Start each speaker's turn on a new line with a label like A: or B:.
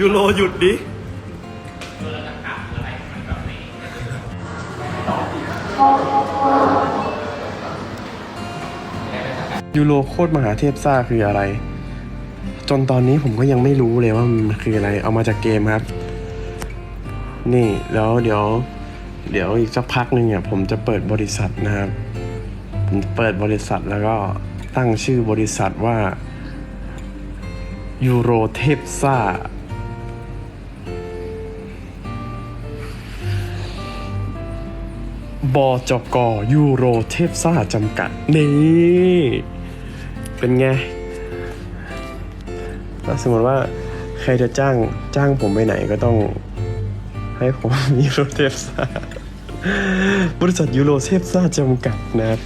A: ยูโรหยุดดิยูโรโคตรมหาเทพซ่าคืออะไร จนตอนนี้ผมก็ยังไม่รู้เลยว่ามันคืออะไร เอามาจากเกมครับ นี่แล้วเดี๋ยว เดี๋ยวอีกสักพักหนึ่งเนี่ยผมจะเปิดบริษัทนะครับผมเปิดบริษัทแล้วก็ตั้งชื่อบริษัทว่ายูโรเทพซ่า บจกยูโรเทพซ่าจำกัด นี่ เป็นไงถ้าสมมติว่าใครจะจ้างจ้างผมไปไหนก็ต้อง ให้ผมยูโรเทพซ่าบริษัทยูโรเทพซ่าจำกัดนะครับ